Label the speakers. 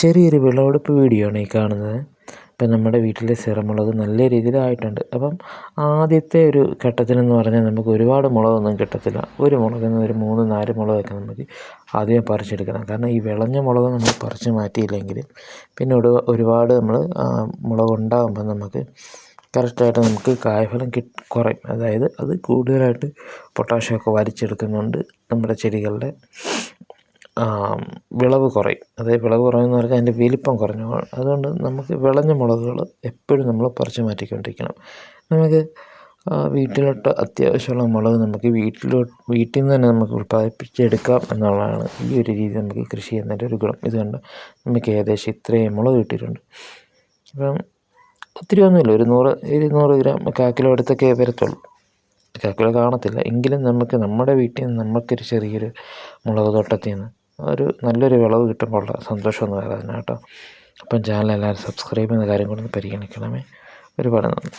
Speaker 1: ചെറിയൊരു വിളവെടുപ്പ് വീഡിയോ ആണ് ഈ കാണുന്നത്. ഇപ്പം നമ്മുടെ വീട്ടിലെ സിറമുളക് നല്ല രീതിയിലായിട്ടുണ്ട്. അപ്പം ആദ്യത്തെ ഒരു ഘട്ടത്തിനെന്ന് പറഞ്ഞാൽ നമുക്ക് ഒരുപാട് മുളകൊന്നും കിട്ടത്തില്ല. ഒരു മുളകെന്ന് ഒരു മൂന്ന് നാല് മുളകൊക്കെ നമുക്ക് ആദ്യം പറിച്ചെടുക്കണം. കാരണം ഈ വിളഞ്ഞ മുളക് നമ്മൾ പറിച്ച് മാറ്റിയില്ലെങ്കിൽ പിന്നെ ഒരുപാട് നമ്മൾ മുളക് ഉണ്ടാകുമ്പോൾ നമുക്ക് കറക്റ്റായിട്ട് നമുക്ക് കായ്ഫലം കി കുറയും. അതായത് അത് കൂടുതലായിട്ട് പൊട്ടാഷ്യമൊക്കെ വലിച്ചെടുക്കുന്നുണ്ട് നമ്മുടെ ചെടികളുടെ വിളവ് കുറയും. അതായത് വിളവ് കുറയുമെന്ന് പറഞ്ഞാൽ അതിന്റെ വലിപ്പം കുറഞ്ഞു. അതുകൊണ്ട് നമുക്ക് വിളഞ്ഞ മുളകുകൾ എപ്പോഴും നമ്മൾ പറിച്ചു മാറ്റിക്കൊണ്ടിരിക്കണം. നമുക്ക് വീട്ടിലോട്ട് അത്യാവശ്യമുള്ള മുളക് നമുക്ക് വീട്ടിലോട്ട് വീട്ടിൽ നിന്ന് തന്നെ നമുക്ക് ഉൽപ്പാദിപ്പിച്ചെടുക്കാം എന്നുള്ളതാണ് ഈ ഒരു രീതി നമുക്ക് കൃഷി ചെയ്യുന്നതിന്റെ ഒരു ഗുണം. ഇതുകൊണ്ട് നമുക്ക് ഏകദേശം ഇത്രയും മുളക് കിട്ടിയിട്ടുണ്ട്. അപ്പം ഒത്തിരി ഒന്നുമില്ല. ഒരു നൂറ് ഇരുന്നൂറ് ഗ്രാം കാൽ കിലോ അടുത്തൊക്കെ വരത്തുള്ളൂ. കാൽ കിലോ കാണത്തില്ല. എങ്കിലും നമുക്ക് നമ്മുടെ വീട്ടിൽ നിന്ന് നമുക്കൊരു ചെറിയൊരു മുളക് തോട്ടത്തിൽ നിന്ന് ഒരു നല്ലൊരു വിളവ് കിട്ടുമ്പോൾ ഉള്ള സന്തോഷം വേറെ തന്നെ കേട്ടോ. അപ്പം ചാനൽ എല്ലാവരും സബ്സ്ക്രൈബ് ചെയ്യുന്ന കാര്യം കൂടെ ഒന്ന് പരിഗണിക്കണമേ. ഒരുപാട് നന്ദി.